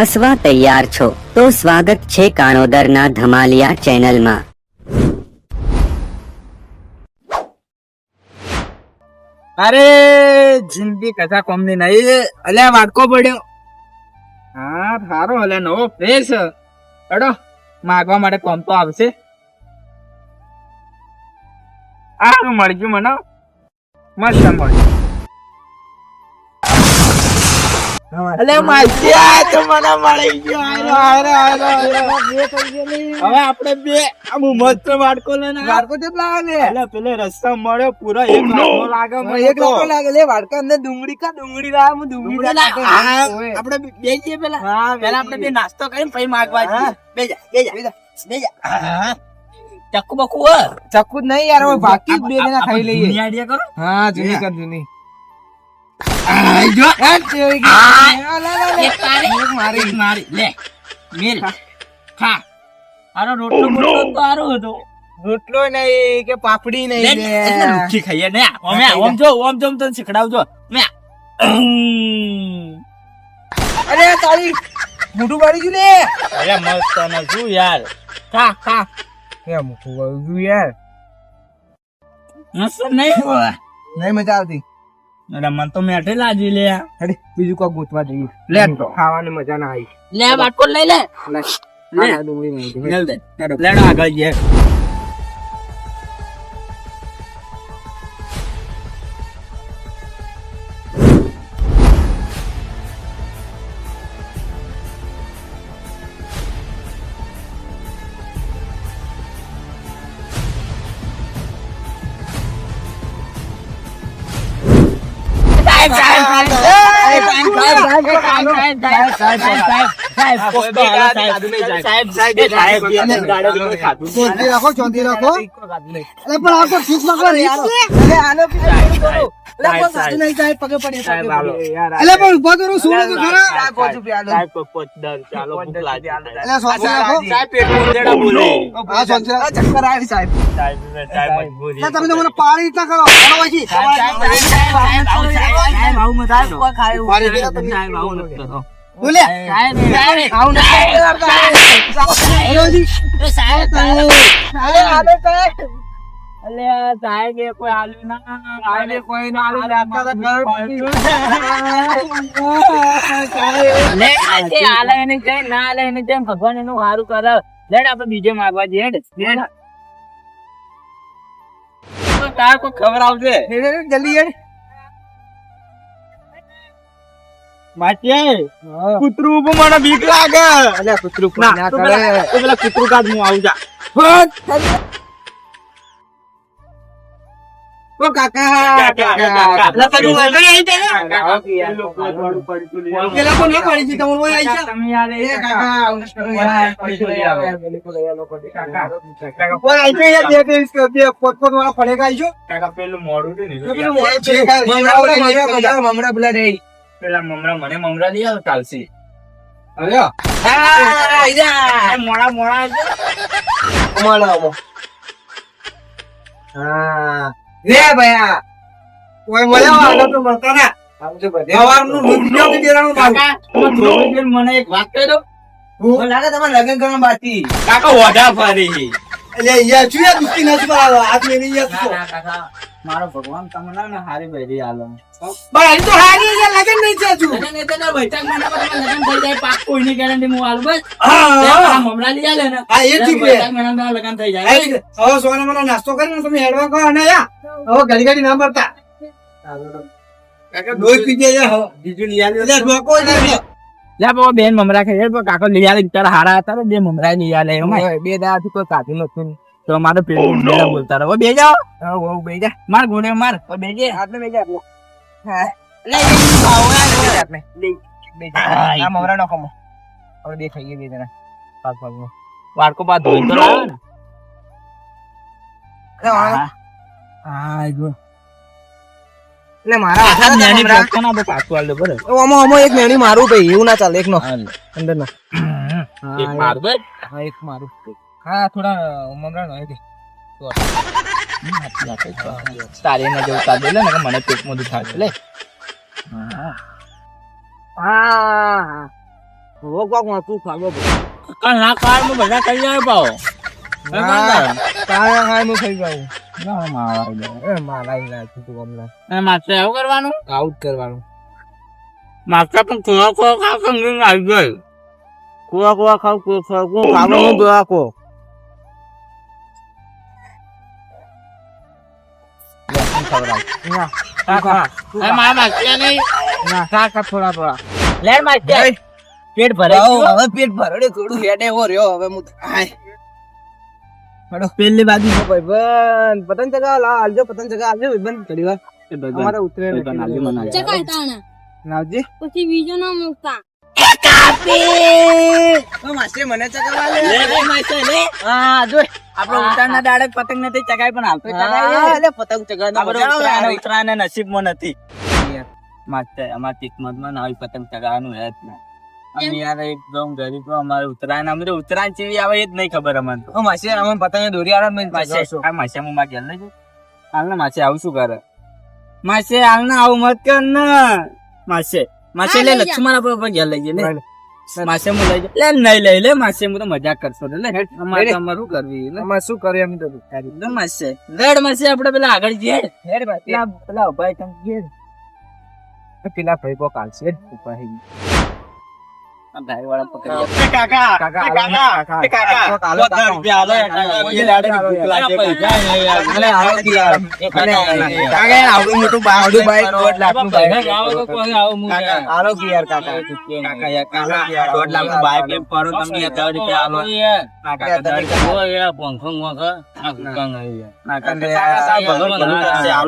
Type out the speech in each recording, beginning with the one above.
હસવા તૈયાર છો તો સ્વાગત છે કાણોદરના ધમાલિયા ચેનલમાં. અરે, જિંદગી કથા કોમની નહીં. અલ્યા વાટકો પડ્યો. હા સારો અલે, નવો ફ્રેશ અડો, માગવા માટે કોમ તો આવશે. આ મળી ગયું મને. મસ્ત મળ્યું. અલે માસિયા તો મને મળી ગયો હારો હારો હવે આપણે બે આમ મસ્ત વાટકો લઈને વાટકો કેટલા આવે એટલે પેલે રસ્તા મળ્યો પૂરો એક લાગો લાગે મને એક લાગો લાગે. લે વાડકા અંદર ડુંગળી કા ડુંગળી લાવે? હું ડુંગળી લાગે. આપણે બે જઈએ પેલા. હા, પેલા આપણે બે નાસ્તો કરીને પછી માગવા જઈએ. બેજા બેજા બેજા ચક્કુ બકુ ચક્કુ નહીં યાર હવે બાકી બે જણા ખાઈ લઈએ. હા જૂની કર જૂની. રોટલો નહીં કે પાપડી નહીં ને, લે. એટલે રૂખી ખાઈએ ને ઓમે ઓમ જો ઓમ જો તને શીખડાવજો મે અરે તારી મોઢું વાળી ગયું ને અરે મસ્ત ને શું યાર ખા ખા એ મોઢું વાળી ગયું યાર મસ્ત નહીં. નહીં મજા આવતી. અરે મન તો મેઠે લાજી લે. હેડી બીજું કોઈ ગોતવા જઈએ. લે. ખાવાની મજા ના આવી. લે આ બાટકો લઈ લે. લે. આગળ જઈએ રાખો શાંતિ રાખો. અરે પણ આ તો ઠીક અરે આનો પણ સાચું નહીં સાહેબ પગે પડે. પણ ઊભા કરો સુનો તો ખરા સાહેબ બોલે. ના તો કરે કોઈ ના કાઢ હું આવું જા ઓ કાકા કાકા. લા, તમે વળગી આવી જાય ને? કાકા. પેલા તો ના પાડી છે, તમે ઓય આવી જા. તમે યાર એ કાકા, આવું નથી કરવું યાર. પૈસા લઈ આવો. જો. પેલું ને પેલું લઈ આવ્યા બધા, મમરા પેલા રહી. પેલા મમરા મને મમરા લઈ આવો ચાલશે મોડા. મોડા મોડા છે. મળો, આવો. હા. લે ભયા. મળ્યો, તો મળતા ના. મને એક વાત કહી દો. લાગે તમારે લગ્ન કરવા બાકી. કાકા વડા ફરી એટલે યાર, શું યાર નથી યાર શું? કાકા. મારો ભગવાન તમને ના હારી ભેરી આલો પણ તો હારી યાર લગન નહીં છે તું લગન એટલે તો વૈશાખ મહિના પછી લગન થઈ જાય પાક કોઈની ગેરંટી હું આલું બસ. હા, મમરા લઈ આલે ને. હા, એ ઠીક છે. તમારા લગન થઈ જાય. હવે સોના મને નાસ્તો કરીને તમે હેડવા કહો અને યા હવે ઘડી ઘડી ના મરતા કાકા દોઈ પી જાય હવે બીજું લઈ આલે. એટલે ડોકો નહીં. લે બાબા બેન મમરા ખાઈ પણ કાકો લઈ આલે. તારા હારા હતા ને બે મમરા લઈ આલે. બે દાડાથી કોઈ કાઢી નથી તો મારો પેલું મેળા બોલતા રહો. બે જાઓ. હા બહુ બે જા. માર ઘોડે માર. ઓ બે જે આટલે બે જા આટલે. હા. લે એ ખાઓ બે જા યાર. આટલે. બે જા. હા, આ મમરા નો ખમો. હવે બે ખાઈએ બે જણા પાક પાકમાં. વાડકો બાદ ધોઈ તો લાવો ને. એટલે મારા- હા. હા જો. એટલે મારા હાથમાં આ હતા નાની મમરા. પેટના તો પાછું આલ દો બરાબર આમાં આમાં એક મેણી મારું ભાઈ એવું ના ચાલે એક નો. હાલ. અંદર નો એક માર બસ હા એક મારું. હા થોડા મમરા નો દે તારે ને જેવું તાર દે લે ને કે મને પેટમાં દુખાવે લે. હા. ઓ કોક વાતું ખાગો કાલ ના કારમાં બધા કરી જાય પાવ તારા ખાય હું થઈ જાઉં. એ મારા ઈ નાખ્યું તું એ માથે એવું કરવાનું? આઉટ કરવાનું. માથે પણ ખોવા ખોવા ખાવ સમજીને આવી ગઈ કુવા કુવા ખાવ કુવા ખાવ કુવા ખાવ હું દોવા પેટ ભરાઈ ગયું હવે પેટ ભરડે થોડું હેડે એવો રહ્યો હવે હું હેડો પેલી બાજુ ભાઈ બન પતંગ ચગા લા આલજો પતંગ ચગા આલજો ભાઈ બન ઘડી વાર અમારે ઉતરે ચકાય તાણા નાવજી પછી બીજો ના કાપી! તો માસ્ટર મને ચગાવવા લે. લે માથે લે. હા જો આપણે ઉત્તરાયણના દાડે પતંગ નથી ચગાય પણ આવતો એટલે પતંગ ચગાવવાનો ઉત્તરાયણ નસીબમાં નથી. અમારા કિસ્મતમાં ના હોય પતંગ ચગાવવાનું હે જ ના. અમે યાર એકદમ ગરીબ અમારે ઉત્તરાયણ અમે તો ઉત્તરાયણ ચેવી આવે એ જ નહીં ખબર અમને તો. માસી અમે પતંગ દોરી આવે આ માસે હું માં લઈ જઉં હાલને માસે આવું શું કરે? માસે હાલને આવું મત કર ને. માસે માસે. લક્ષ્મણ આપણે ઉપર ઘેર લઈ જઈએ લે માસે મુ લઈ. લે નહીં લઈ લે માસે હું તો મજાક લે અમારે તો અમારું કરવી? લે. અમે શું કરીએ એમ તો લે માસે. રેડ માસે આપણે પેલા આગળ હેડ ભાઈ પેલા પેલા ભાઈ તમે પેલા ભાઈ કો કાલ છે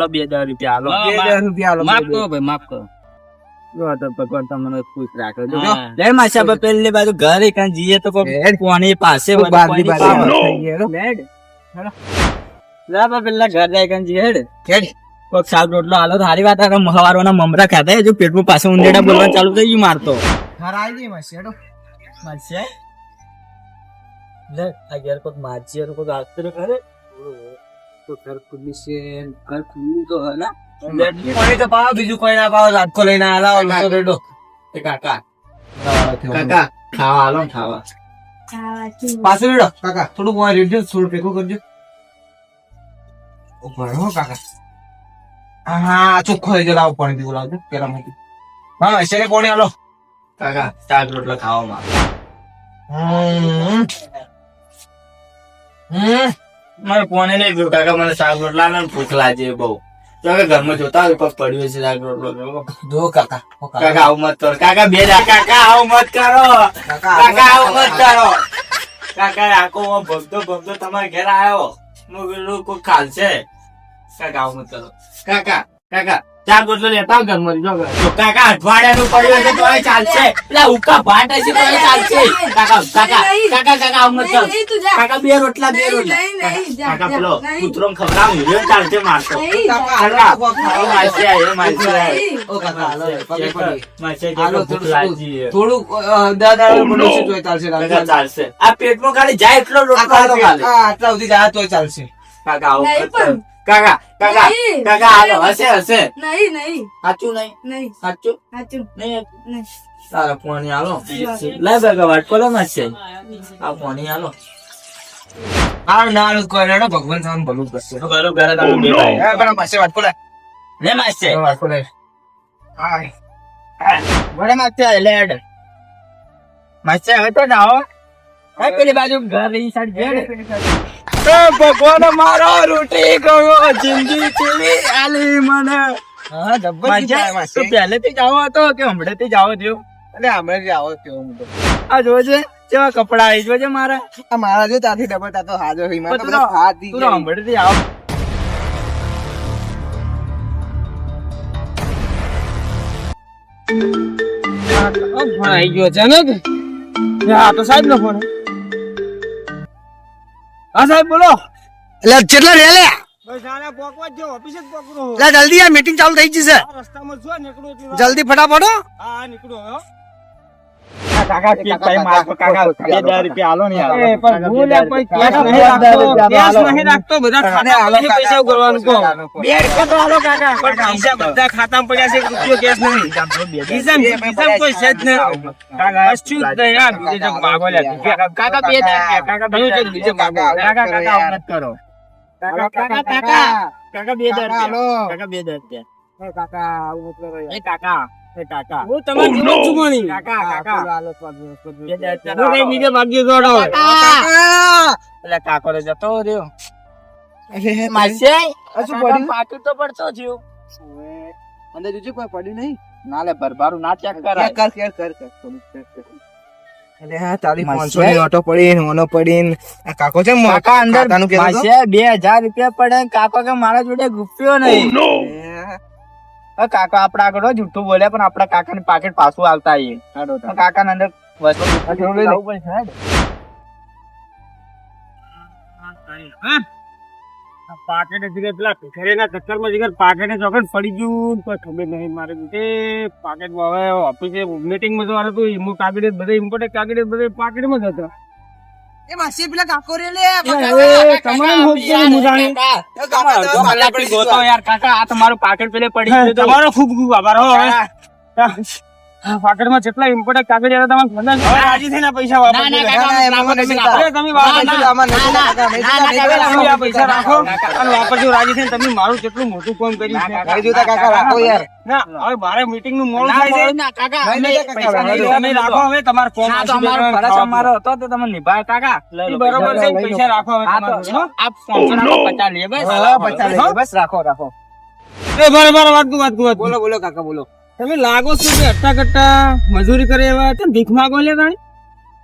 બે દસ રૂપિયા હજાર રૂપિયા આલો માફ. કરો ભાઈ માફ કરો. તો ભગવાન તમને ખુશ રાખે જો માસા પર પેલી બાજુ ઘર એકાન જઈએ તો કોની પાસે તો બધું બારથી કોની બાર પાસે. થઈ ગયા, હેડો. લેડ. લે બા પેલા ઘર જાય કાન જઈએ હેડ હેડ. કોક શાક રોટલો હાલો હારી વાત આ હવારોના મમરા ખાતા હજુ પેટમાં પાસે ઉંદેડા બોલવા ચાલુ થઈ ગયું મારતો હારા આઈ ગઈ માસી, હેડો. લે આ ઘેર કોક મારજી કોક આગળ કરે તો ઘર ખુલ્લી છે, ઘર ખુલ્લું તો હે ને? પાણી તો પાવ બીજું કોઈ ના પાવ લાટકો લઈને આલાવો તો રેડો. એ કાકા. કાકા ખાવા આલો ખાવા. પાછું રેડો, કાકા. થોડું મોં રેડજો, થોડું ભેગું કરજો. ઊભા કાકા. હા, હા ચોખ્ખો થઈ ગયો લાવો પાણી પીવું લાવજો પેલા માંથી હા શેરે પાણી આલો કાકા ચાર રોટલો ખાવામાં હમ. હમ. મારે કોને લઈ ગયું કાકા મને શાક રોટલા ને ભૂખ લાગે બહુ. તો કે ઘરમાં જોતા હોય પગ પડ્યો છે જો કાકા કાકા. આવું મત કરો. કાકા બે કાકા આવું મત કરો. કાકા આવું મત કરો. કાકા આખો ભગતો ભગતો તમારા ઘેર આવ્યો હું પેલું કોઈ ખાલશે કાકા આવું મત કરો. કાકા કાકા ચાર બોટલો લેતા ઘરમાં. જો જો કાકા અઠવાડિયાનું પડ્યું હશે તોય ચાલશે. એટલે ઉકા ભાટ હશે તોય ચાલશે. કાકા કાકા કાકા કાકા આમ મત કાકા બે રોટલા બે રોટલા. કાકા, કાકા પેલો કૂતરો ખવડાવ હીરો ચાલશે મારતો કાકા, હાલો, હાલો, આયો, માસી આયો. ઓ કાકા હાલો, પગે પડી. માસી હાલો, ભૂખ થોડું લાગી થોડું દાદા છે તોય ચાલશે કાકા ચાલશે. આ પેટમાં ખાલી જાય એટલો રોટલો ખાલી. આટલા સુધી જાય તોય ચાલશે. કાકા આવું. કાકા કાકા કાકા હાલો હશે હશે. નહીં નહીં. સાચું નહીં? નહીં. સાચું? સાચું. નહીં નહીં. તારા પોણી હાલો. લે કાકા વાટકો લે માસે આ પોણી હાલો. આ નાળ કોઈ રેડો ભગવાન સામે ભલું કરશે. બરોબર ઘરે તમે બે ભાઈ. એ પેલા માસે વાત કોલે લે માસે? વાટકો લે હાય. વડે માસે લેડ માસે હવે તો જાઓ એ પેલી બાજુ ઘર ઈ સાઈડ જેડ ભગવાન મારો રોટી ગયો જિંદગી કેવી આલી મને. હા જબ્બર તું પહેલેથી જ આવો હતો કે હમણાંથી જ આવો થયો? અરે હમણાં જ આવો થયો હું તો. આ જોજે કેવા કપડા આવી જોજે મારા? આ મારા જો તાથી ડબલ તા તો હાજો હી મારા તો હાથ દી તું હમણાંથી આવો. આવી ગયો છે ને આ તો સાહેબ નો ફોન. હા સાહેબ બોલો. એટલે કેટલા રે લે? જલ્દી આ મીટિંગ ચાલુ થઈ જશે છે. જલ્દી ફટાફટ હો. કાકા કેક ભાઈ માર પર કાકા બે હજાર રૂપિયા આલો ને યાર. એ, પણ હું લે કોઈ કાકા, નહીં રાખતો. આલો. નહીં રાખતો. બધા ખાતામાં પૈસા પૈસા ઉઘરાવવાનું કો બે રૂપિયા તો આલો કાકા. પણ પૈસા બધા ખાતામાં પડ્યા છે, રૂપિયો કેસ નહીં. ખિસ્સામાં- ખિસ્સામાં કોઈ છે જ નહીં. કશું જ નહીં, આ બીજે જો માગો લે. કાકા બે હજાર રૂપિયા. કાકા બે જો બીજે માગો. કાકા કાકા આવું કરો કાકા કાકા કાકા કાકા બે હજાર રૂપિયા. કાકા બે હજાર કરો એ કાકા એ કાકા. હું તમારી જેવો છું મણી. કાકા કાકા. બે હજાર રૂપિયા કઈ બીજે ભાગ્ય દોડો. એટલે કાકો. તો જતો રહ્યો. શું પડ્યું પાકીટ તો પડતો થયું. અંદર જોજો કોઈ પડ્યું નહીં? ના લે ભરભારું ના ચેક કર કરાય. કર કર કર કર થોડું કર, કર. અરે હા તારી પાંચસો ની ઓટો પડી ને ઓનો પડી. ને આ કાકો છે મો- કાકા અંદર? બે હજાર રૂપિયા પડે કાકો કે મારા જોડે ગુપ્યો નહીં. એ, હવે કાકા આપડા આગળ જૂઠું બોલ્યા પણ આપડા કાકા ની પાકેટ પાછું આવતા આવીએ. કાકા ને અંદર? પાકેટ જીગર પેલા ભિખારીના ચક્કરમાં જીગર પાકેટે ચોકડ પડી ગયું. કોઈ ખબર નહીં મારે તે પાકેટમાં હવે ઓફિસે મીટિંગમાં જવાનું હતું હું કાગળિયા બધા ઇમ્પોર્ટેન્ટ કાગળિયા બધા પાકેટમાં જ હતા. એ માસી પેલા કાકો રે લે જાણી. તો ગોતો યાર કાકા આ તમારું પાકેટ પેલે પડી ગયું તમારો ખૂબ ખૂબ આભાર હો હવે પાકેટમાં જેટલા ઇમ્પોર્ટન્ટ કાગળિયા હતા તમારે ખબર હવે રાજી થઈને પૈસા વાપરજો. ના, ના, કાકા, ના, એમાં તમે તમે વાપરજો. ના, ના, આમાં નહીં ના, ના, ના, કાકા, કાકા, નહીં આ પૈસા રાખો અને વાપરજો રાજી થઈને તમે મારું કેટલું મોટું કામ કર્યું છે નહીં જોતા કાકા રાખો યાર ના હવે મારે મીટિંગનું મોડું થાય છે ના, કાકા, નહીં, અમે પૈસા નહીં નહીં, તમે રાખો હવે તમારે ફોન આ તો અમારો ફરજ અમારો હતો તો તમે નિભાય કાકા બરોબર છે પૈસા રાખો હવે તમારે? આપ પાંચસો ના પચાસ લઈએ બસ હા, પચાસ લઈ બસ રાખો રાખો એ બરાબર વાત વાત વાત બોલો બોલો કાકા બોલો તમે લાગો છો કે અટ્ટા કટ્ટા મજૂરી કરે એવા તમે ભીખ માગો લે તાણી.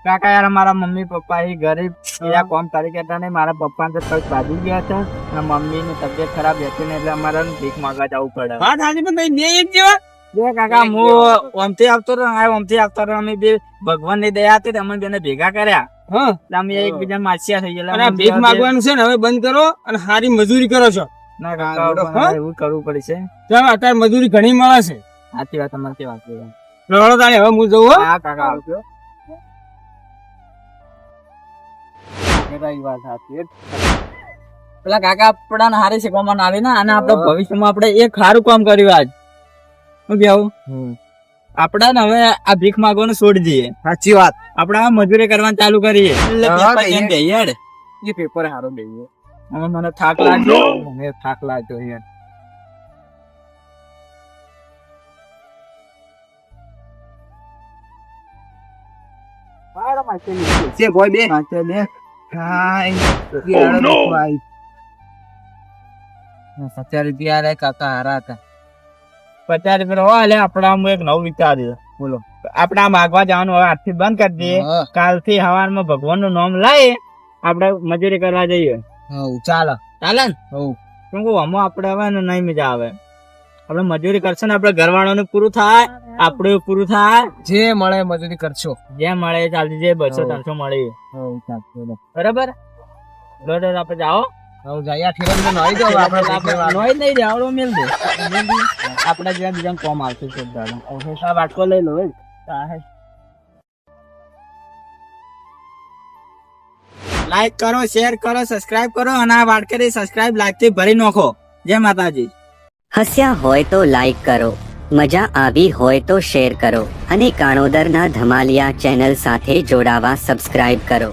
કાકા યાર મારા મમ્મી પપ્પા એ ગરીબ એવા કોમ તરીકે હતા ને મારા પપ્પા તો બાજુ ગયા હતા. અને મમ્મી ની તબિયત ખરાબ હતી ને એટલે અમારે ભીખ માંગવા જવું પડે. હા હાજી પણ બે એક જેવા? જો કાકા હું ઓમથી આવતો રહ્યો આ ઓમથી આવતો રહ્યો. અમે બે ભગવાનની દયા હતી અમે બેને ભેગા કર્યા. હા. અમે એકબીજા માસિયા થઈ અને ગયેલા ભીખ માગવાનું છે ને હવે બંધ કરો અને સારી મજૂરી કરો છો. ના કાકા એવું કરવું પડશે. છે અત્યારે મજૂરી ઘણી મળે છે. સાચી વાત તમારી છે. રડો તાણી હવે હું જઉં હા. કાકા આવજો. વાત સાચી. પેલા કાકા આપડા હારે શીખવામાં આવે ને અને આપડે ભવિષ્યમાં આપણે એક સારું કામ કર્યું આજ. શું કેવું આપડા ને હવે આ ભીખ માંગવાનું છોડી દઈએ. સાચી વાત. આપડે આ મજૂરી કરવાનું ચાલુ કરીએ. એટલે પેપર સારું દઈએ. મને થાક લાગ્યો. મને થાક લાગ્યો યાર છે બોય બે વાંચો બે હા એ પચાસ રૂપિયા રે કાકા હારા હતા. રૂપિયા હો એટલે આપડા આમ એક નવું વિચાર છે બોલો. આપણે આ માગવા જવાનું હવે આજથી બંધ કરી દઈએ. હા. કાલથી હવારમાં ભગવાનનું નામ લાવીએ આપડે મજૂરી કરવા જઈએ. હા ચાલો. ચાલે ને? હવ. શું કહું આમાં આપડે હવે નહીં મજા આવે. આપડે મજૂરી કરશે ને આપડે ઘરવાળાનું પૂરું થાય. આપડે પૂરું થાય? જે મળે મજૂરી કરશો. જે મળે ચાલતી જે બસો. ત્રણસો મળે. બરાબર? બરાબર આપડે જાઓ. જાવ આપડે બીજા કોમ આવશે છે વાટકો લઈ લો. લાઈક કરો શેર કરો સબસ્ક્રાઇબ કરો અને આ વાટકે સબસ્ક્રાઇબ લાઈકથી ભરી નાખો. જય માતાજી. હસ્યા હોય તો લાઈક કરો. મજા આવી હોય તો શેર કરો અને કાણોદરના ધમાલિયા ચેનલ સાથે જોડાવા સબસ્ક્રાઇબ કરો.